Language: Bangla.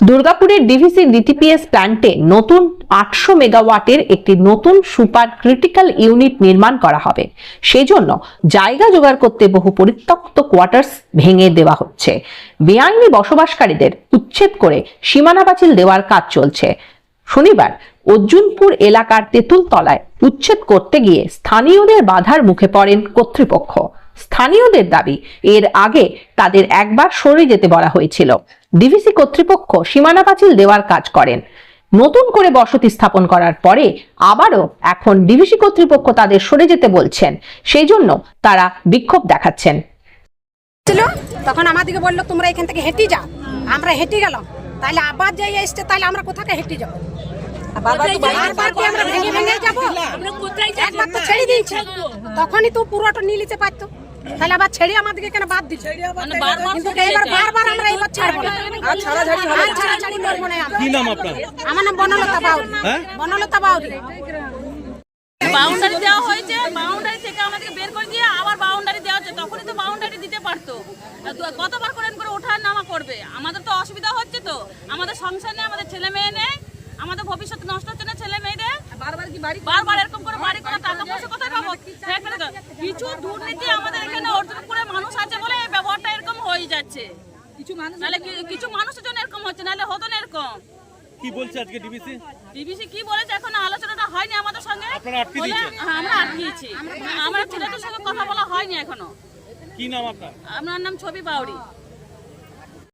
দুর্গাপুরের ডিভিসি ডিটিপিএস প্ল্যান্টে নতুন আটশো মেগাওয়াটের একটি নতুন সুপার ক্রিটিক্যাল ইউনিট নির্মাণ করা হবে। সেজন্য জায়গা জোগাড় করতে বহু পরিত্যক্ত কোয়ার্টার্স ভেঙে দেওয়া হচ্ছে। বেআইনি বসবাসকারীদের উচ্ছেদ করে সীমানা পাঁচিল দেওয়ার কাজ চলছে। শনিবার অর্জুনপুর এলাকার তেঁতুলতলায় উচ্ছেদ করতে গিয়ে স্থানীয়দের বাধার মুখে পড়েন কর্তৃপক্ষ। স্থানীয়দের দাবি এর আগে তাদের একবার সরে যেতে বলা হয়েছিল। ডিভিসি কর্তৃপক্ষ সীমানা পাঁচিল দেওয়ার কাজ করেন। নতুন করে বসতি স্থাপন করার পরে আবারও এখন ডিভিসি কর্তৃপক্ষ তাদের সরে যেতে বলছেন। সেই জন্য তারা বিক্ষোভ দেখাচ্ছেন। ছিল তখন আমাদেরকে বলল তোমরা এখান থেকে হেঁটে যাও। আমরা হেঁটে গেলাম। তাহলে আবার যাই এসছে তাহলে আমরা কোথাকে হেঁটে যাব? বারবার কি আমরা ভেঙে ভেঙে যাব। একবার তো ছেড়ে দিয়েছে। তখনই তো পুরোটা নিয়ে নিতে পারতো তাহলে আবার ছেড়ে আমাদেরকে কেন বাদ দিচ্ছে? কিন্তু এবার বারবার আমরা এবার ছাড়বো না আর ছাড়াছাড়ি আর ছাড়াছাড়ি করব না। কি নাম আপনার? আমার নাম বনলতা বাউরি। হ্যাঁ? বনলতা বাউরি। বাউন্ডারি দেওয়া হয়েছে বাউন্ডারি থেকে আমাদেরকে বের করে দিয়ে আবার বাউন্ডারি দেওয়া হচ্ছে। তখনই তো বাউন্ডারি দিতে পারতো। কতবার করে করে ওঠার নামা করবে? আমাদের তো অসুবিধা হচ্ছে তো। আমাদের সংসার নেই আমাদের ছেলে মেয়ে নেই। আমাদের ভবিষ্যৎ নষ্ট হচ্ছে না ছেলে মেয়েদের বারবার কি বাড়ি বারবার এরকম করে বাড়ি করা টাকা পয়সা কোথায় পাবো? কিছু দুর্নীতি আমাদের এখানে অর্জুনপুরে মানুষ আছে বলে এই ব্যবহারটা এরকম যাচ্ছে কিছু মানুষ নাহলে কিছু মানুষের জন্য এরকম হচ্ছে নাহলে হতো না এরকম। কি বলছে আজকে ডিবিসি? ডিবিসি কি বলেছে এখন আলোচনাটা হয়নি আমাদের সঙ্গে? আপনারা আটকে দিয়েছেন? হ্যাঁ, আমরা আটকিয়েছি আমরা ছেলেদের সঙ্গে কথা বলা হয়নি এখনও। কি নাম আপনার? আমার নাম ছবি বাউরি